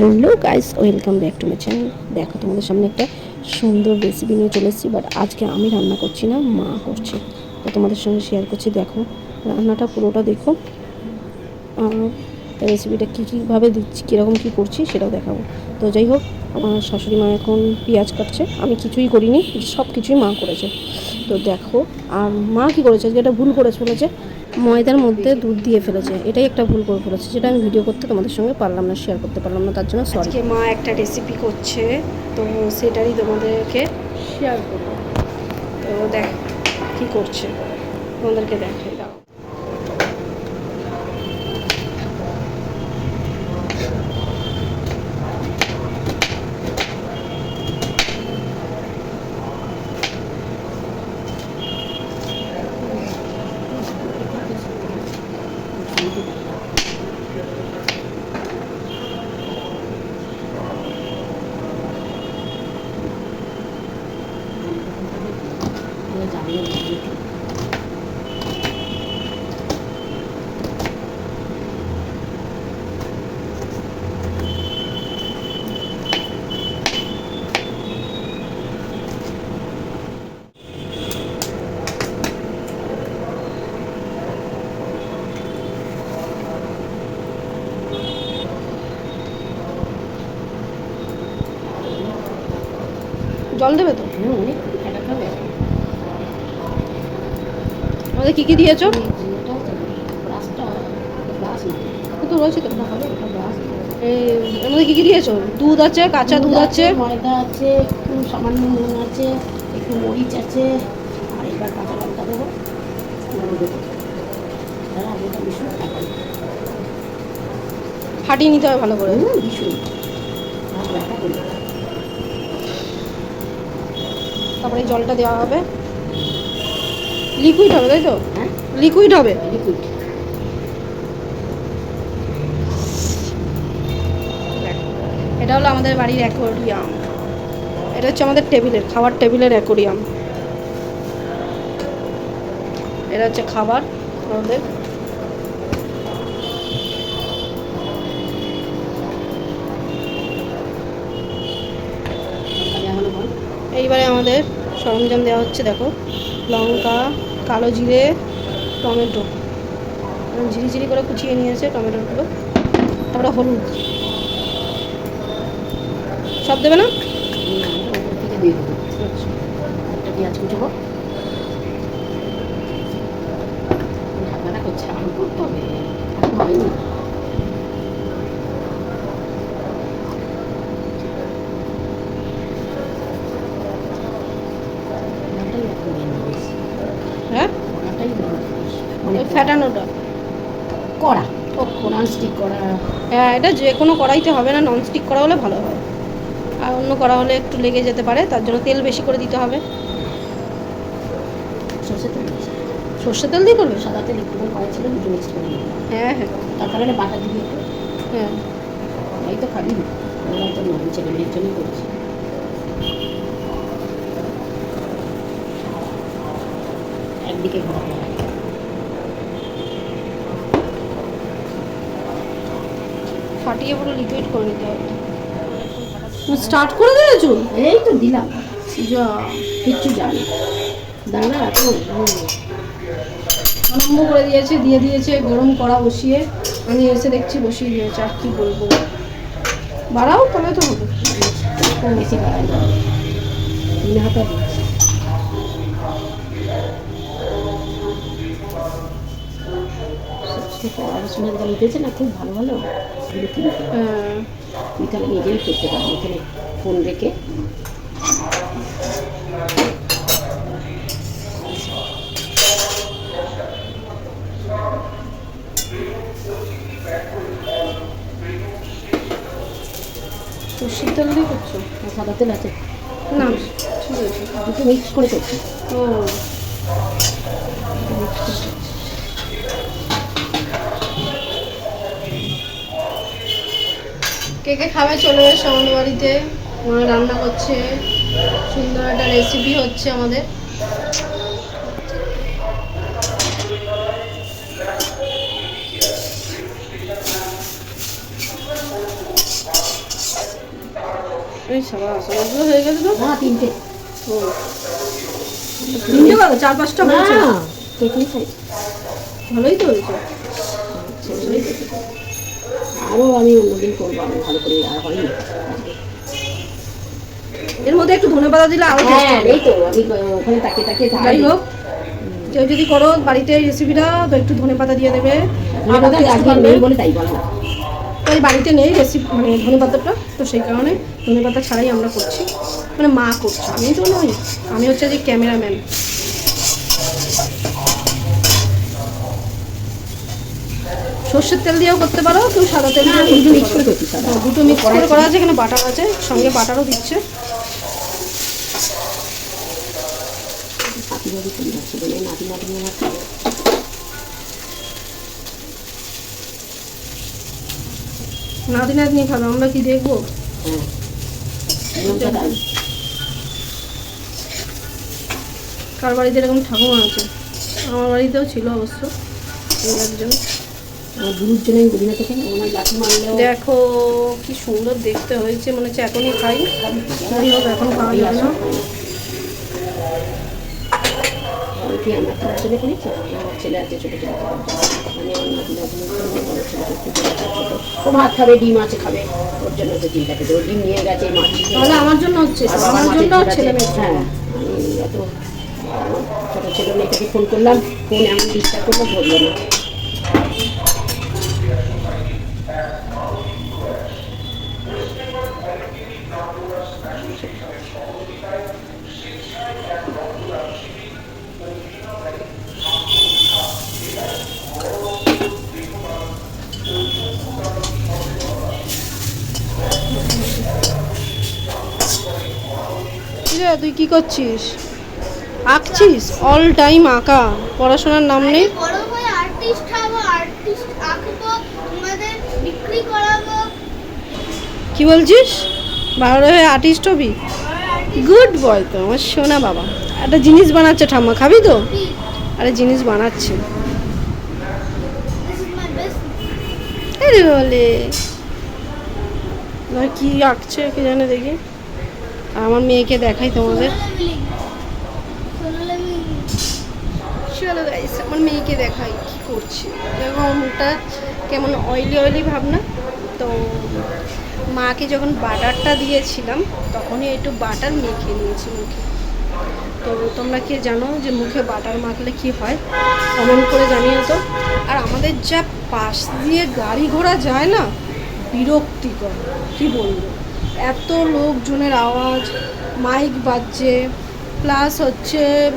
Hello guys, welcome back to my channel. দেখো তোমাদের সামনে একটা সুন্দর রেসিপি নিয়ে চলে এসেছি বাট আজকে আমি রান্না করছি না, মা করছে। তো তোমাদের সঙ্গে শেয়ার করছি, দেখো, রান্নাটা পুরোটা দেখো। রেসিপিটা কী কীভাবে দিচ্ছি, কীরকম কী করছি সেটাও দেখাবো। তো যাই হোক, আমার শাশুড়ি মা এখন পেঁয়াজ কাটছে। আমি কিছুই করিনি সব কিছুই মা করেছে। তো দেখো, আর মা কী করেছে? আজকে এটা ভুল করে ফেলেছে। ময়দার মধ্যে দুধ দিয়ে ফেলেছে। এটাই একটা ভুল করে ফেলেছে, যেটা আমি ভিডিও করতে তোমাদের সঙ্গে পারলাম না শেয়ার করতে পারলাম না, তার জন্য সরি মা একটা রেসিপি করছে, তো সেটারই তোমাদেরকে শেয়ার করব। তো দেখ, কি করছে? তোমাদেরকে দেখাই দাও জল দেবে তো? আমাদের কী কী দিয়েছ? তো রয়েছে তো। এর মধ্যে কী কী দিয়েছ? দুধ আছে কাঁচা দুধ আছে। ময়দা আছে একটু সামান্য নুন আছে একটু মরিচ আছে আর এবার কাঁচা লঙ্কা দেবো। ফাটিয়ে নিতে হবে ভালো করে। ভীষণ। তারপরে জলটা দেওয়া হবে। লিকুইড হবে তাই তো? হ্যাঁ। লিকুইড হবে। লিকুইড এটা হলো আমাদের বাড়ির অ্যাকোরিয়াম এটা হচ্ছে আমাদের টেবিলের খাবার টেবিলের অ্যাকোরিয়াম এটা হচ্ছে খাবার আমাদের। এইবারে আমাদের সরঞ্জাম দেওয়া হচ্ছে, দেখো। লঙ্কা, কালো জিরে, টমেটো। এরকম ঝিরিঝিরি করে কুচিয়ে নিয়েছে টমেটোগুলো। তারপরে হলুদ। সব দেবে না? পেঁয়াজ কুচবো। করছে, আলু করতে হবে? হয়নি ওনাটাই এখন মেন জিনিস হ্যাঁ ওনাটাই মেন জিনিস ওই মানে ফ্যাটানোটা কড়া। ও ননস্টিক কড়া। হ্যাঁ এটা যে কোনো কড়াইতে হবে না ননস্টিক করা হলে ভালো হয়। আর অন্য কড়া হলে একটু লেগে যেতে পারে তার জন্য তেল বেশি করে দিতে হবে। সর্ষে তেল। সর্ষে তেল দিয়ে করবে? সাদা তেল একটু কড়া ছিল দুটো মিক্স করে হ্যাঁ হ্যাঁ। তার কারণে বাটা দিবি একটু। হ্যাঁ। এই তো খাবি আমরা তো নবী ছেলে মেয়ের জন্যই করছি। একদিকে ঘোরাতে হবে ফাটিয়ে পুরো লিকুইড করে নিতে হবে। স্টার্ট করে দিয়েছ এই তো দিলাম। যা কিচ্ছু জানি দাঁড়া এখন আরম্ভ করে দিয়েছে দিয়ে দিয়েছে গরম কড়া বসিয়ে। আমি এসে দেখছি বসিয়ে দিয়েছে আর কি বলব? বাড়াও তবে তো হবে। বেশি বাড়াই না। হাতা দিচ্ছি। সবচেয়ে পড়াশোনার যা উঠেছে না খুব ভালো ভালো এগুলো তুই তাহলে নিজেই করতে পারবি এখানে ফোন রেখে। সর্ষের তেল দিয়ে করছ? সাদা তেল আছে না ঠিক আছে। দুটো মিক্স করে করছি। ও। কে কে খাবে চলে এসো আমাদের বাড়িতে। মা রান্না করছে। সুন্দর একটা রেসিপি হচ্ছে আমাদের। হয়ে গেছে তো? তিনটে। ও। তিনটে চার পাঁচটা হয়েছে। ভালোই তো হয়েছে। আরও আমি অন্যদিন করব আমি ভালো করে আর হয়নি। এর মধ্যে একটু ধনে পাতা দিলে আরও হ্যাঁ হবে। এই তো আমি ওখানে তাকিয়ে তাকিয়ে যাই। হোক কেউ যদি করো বাড়িতে রেসিপিটা তো একটু ধনে পাতা দিয়ে দেবে। বলে তাই বলা তাই বাড়িতে নেই রেসিপি মানে ধনে পাতাটা তো সেই কারণে ধনে পাতা ছাড়াই আমরা করছি। মানে মা করছে আমি তো নই আমি হচ্ছে যে ক্যামেরাম্যান সর্ষের তেল দিয়েও করতে পারো কেউ সাদা তেল দিয়েও দুটো মিক্স করে দুটো মিক্স করে আছে, এখানে বাটার আছে, সঙ্গে বাটারও দিচ্ছে। নাতি নাতনি খাবে, আমরা কি দেখব। কার বাড়িতে এরকম ঠাকুমা আছে? আমার বাড়িতেও ছিল অবশ্য। একজন। গুরুর জন্য আমি বলি না আমার লাঠি মারলেও দেখো কি সুন্দর দেখতে হয়েছে মনে হচ্ছে এখনই খাই। এখন খাওয়া যাবে না কি আমার ছেলে করেছি আমার ছেলে আছে ছোটো মানে আমার নাতনি ছোটো ছোটো ও ভাত খাবে ডিম আছে খাবে। ওর জন্য তো চিন্তা করছে ও ডিম নিয়ে গেছে মাছ তাহলে আমার জন্য হচ্ছে আমার জন্য। ছেলে হ্যাঁ আমি এত ছোটো ছেলে মেয়েটাকে ফোন করলাম ফোন এমন ডিস্টার্ব করব ধরলো না। করছিস? আঁকছিস? অল টাইম আঁকা। পড়াশোনার নাম নেই? কি বলছিস? ভালো হয়ে আর্টিস্ট হবি? গুড বয় তো আমার সোনা বাবা। একটা জিনিস বানাচ্ছে ঠাম্মা খাবি তো? আরে জিনিস বানাচ্ছে। বলে। কি আঁকছে কে জানে দেখি। আমার মেয়েকে দেখাই তোমাদের। চলো গাইস আমার মেয়েকে দেখাই কি করছে। দেখো মুখটা কেমন অয়েলি অয়েলি ভাবনা। তো মাকে যখন বাটারটা দিয়েছিলাম, তখনই একটু বাটার মেখে নিয়েছি মুখে। তো তোমরা কি জানো যে মুখে বাটার মাখলে কি হয়? কমেন্ট করে জানিও তো। আর আমাদের যা পাশ দিয়ে গাড়ি ঘোড়া যায় না, বিরক্তিকর, কি বলব? এত লোকজনের আওয়াজ মাইক বাজছে প্লাস হচ্ছে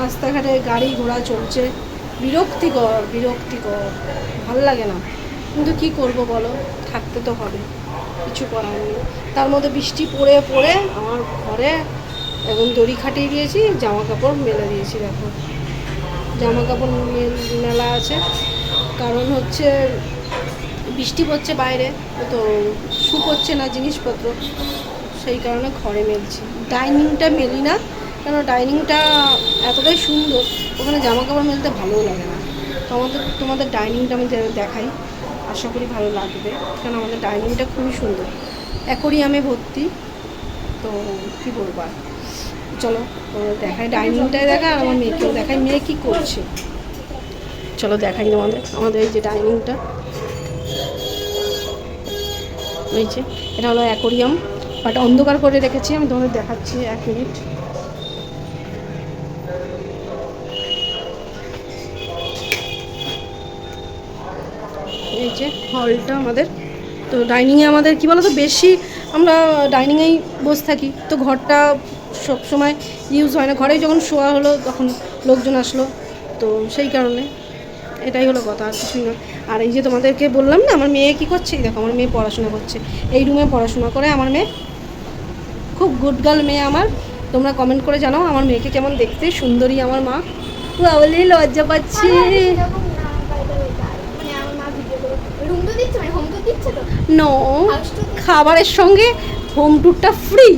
রাস্তাঘাটে গাড়ি ঘোড়া চলছে। বিরক্তিকর বিরক্তিকর। ভালো লাগে না। কিন্তু কি করব বলো? থাকতে তো হবে। কিছু করার নেই। তার মধ্যে বৃষ্টি পড়ে পড়ে আমার ঘরে এখন দড়ি খাটিয়ে দিয়েছি জামা কাপড় মেলে দিয়েছি, দেখো। জামা কাপড় মেলা আছে। কারণ হচ্ছে বৃষ্টি পড়ছে বাইরে, তো শুকোচ্ছে না জিনিসপত্র, সেই কারণে ঘরে মেলছি। ডাইনিংটা মেলি না কেন ডাইনিংটা এতটাই সুন্দর, ওখানে জামা কাপড় মেলতে ভালোও লাগে না। তো আমাদের, তোমাদের ডাইনিংটা আমি দেখাই, আশা করি ভালো লাগবে কারণ আমাদের ডাইনিংটা খুবই সুন্দর। অ্যাকোরিয়ামে ভর্তি, তো কী বলব আর? চলো দেখাই ডাইনিংটাই দেখা, আর আমার মেয়েকেও দেখাই, মেয়ে কী করছে? চলো দেখাই তোমাদের, আমাদের এই যে ডাইনিংটা। যে এটা হলো অ্যাকোরিয়াম। বাট অন্ধকার করে রেখেছি, আমি তোমাদের দেখাচ্ছি এক মিনিট। এই যে হলটা আমাদের। তো ডাইনিংয়ে আমাদের কী বলো তো বেশি আমরা ডাইনিংয়েই বসে থাকি। তো ঘরটা সবসময় ইউজ হয় না। ঘরে যখন শোয়া হলো, তখন লোকজন আসলো। তো সেই কারণে এটাই হলো কথা, আর কিছুই না। আর এই যে তোমাদেরকে বললাম না আমার মেয়ে কী করছে? দেখো আমার মেয়ে পড়াশোনা করছে। এই রুমে পড়াশোনা করে আমার মেয়ে খুব গুড গার্ল মেয়ে আমার। তোমরা কমেন্ট করে জানাও আমার মেয়েকে কেমন দেখতে। সুন্দরী আমার মা। বলে লজ্জা পাচ্ছি। মানে মানে নো খাবারের সঙ্গে হোম ট্যুরটা ফ্রি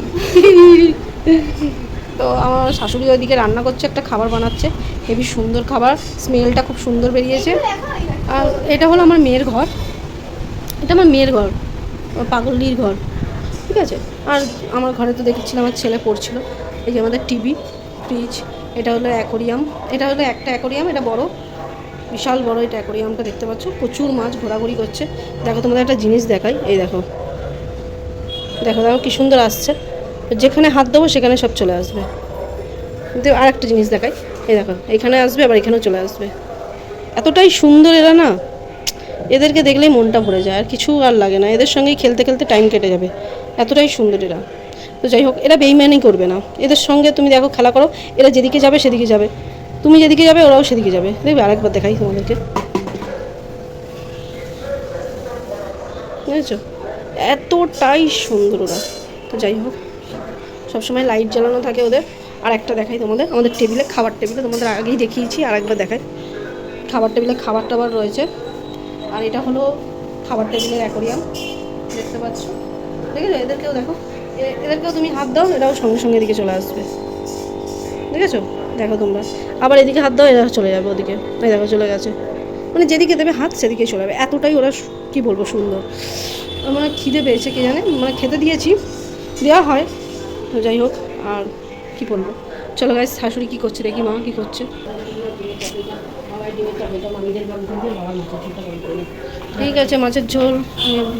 তো আমার শাশুড়ি ওইদিকে রান্না করছে একটা খাবার বানাচ্ছে। হেবি সুন্দর খাবার। স্মেলটা খুব সুন্দর বেরিয়েছে। আর এটা হলো আমার মেয়ের ঘর। এটা আমার মেয়ের ঘর, পাগলির ঘর, ঠিক আছে? আর আমার ঘরে তো দেখেছিলাম আমার ছেলে পড়ছিল। এই যে আমাদের টিভি, ফ্রিজ, এটা হলো অ্যাকোরিয়াম। এটা হলো একটা অ্যাকোরিয়াম, এটা বড়, বিশাল বড় এটা অ্যাকোরিয়ামটা দেখতে পাচ্ছ। প্রচুর মাছ ঘোরাঘুরি করছে। দেখো, তোমাদের একটা জিনিস দেখাই। এই দেখো। দেখো দেখো কি সুন্দর আসছে। যেখানে হাত দেবো, সেখানে সব চলে আসবে। আর একটা জিনিস দেখাই। এই দেখো এখানে আসবে, আবার এখানেও চলে আসবে। এতটাই সুন্দর এরা না, এদেরকে দেখলেই মনটা ভরে যায়, আর কিছু আর লাগে না। এদের সঙ্গেই খেলতে খেলতে টাইম কেটে যাবে। এতটাই সুন্দর এরা। তো যাই হোক, এরা বেইমানি করবে না। এদের সঙ্গে তুমি দেখো খেলা করো, এরা যেদিকে যাবে সেদিকে যাবে। তুমি যেদিকে যাবে, ওরাও সেদিকে যাবে। দেখবে আরেকবার দেখাই তোমাদেরকে। বুঝেছ? এতটাই সুন্দর ওরা। তো যাই হোক, সবসময় লাইট জ্বালানো থাকে ওদের। আর একটা দেখাই তোমাদের। আমাদের টেবিলে খাবার টেবিলে তোমাদের আগেই দেখিয়েছি আর একবার দেখাই। খাবার টেবিলে খাবার টাবার রয়েছে। আর এটা হলো খাবার টেবিলের অ্যাকোরিয়াম। দেখতে পাচ্ছ? ঠিক আছে? এদেরকেও দেখো। এদেরকেও তুমি হাত দাও, এরাও সঙ্গে সঙ্গে এদিকে চলে আসবে। দেখেছ দেখো তোমরা। আবার এদিকে হাত দাও, এরা চলে যাবে ওদিকে। এই দেখো, চলে গেছে। মানে যেদিকে দেবে হাত সেদিকে চলে যাবে। এতটাই ওরা কি বলব, সুন্দর। মানে খিদে পেয়েছে, কে জানে? মানে খেতে দিয়েছি। দেওয়া হয়। তো যাই হোক, আর কি বলব? চলো গাছ শাশুড়ি কী করছে রে দেখি, মা কী করছে? ঠিক আছে মাছের ঝোল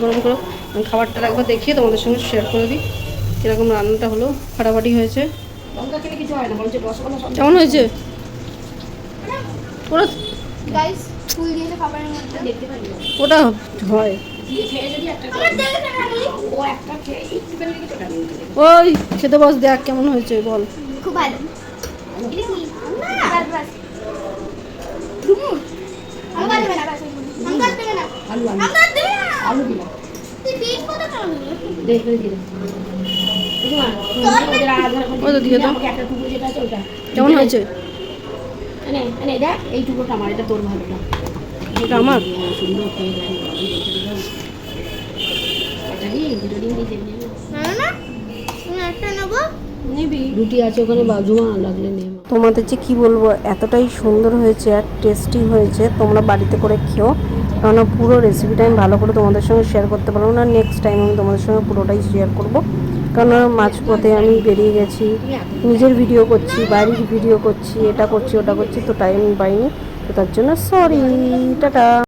গরম করো। আমি খাবারটা একবার দেখিয়ে তোমাদের সঙ্গে শেয়ার করে দিই। কীরকম রান্নাটা হলো ফাটাফাটি হয়েছে। হয় কেমন হয়েছে? ওরা। ওটা হয়। ওই খেতে বস দেখ কেমন হয়েছে বল। খুব ভালো। কেমন হয়েছে? এনে এনে দেখ এই টুকরোটা আমার? এটা তোর ভালোটা এটা আমার সুন্দর রুটি আছে ওখানে বাজুমা লাগলে নে মা। তোমাদের যে কি বলব, এতটাই সুন্দর হয়েছে আর টেস্টি হয়েছে। তোমরা বাড়িতে করে খেও। কেননা পুরো রেসিপিটা আমি ভালো করে তোমাদের সঙ্গে শেয়ার করতে পারব না। নেক্সট টাইম আমি তোমাদের সঙ্গে পুরোটাই শেয়ার করব। কেননা মাঝপথে আমি বেরিয়ে গেছি, নিজের ভিডিও করছি, বাড়ির ভিডিও করছি, এটা করছি, ওটা করছি, তো টাইম পাইনি। তো তার জন্য সরি টাটা।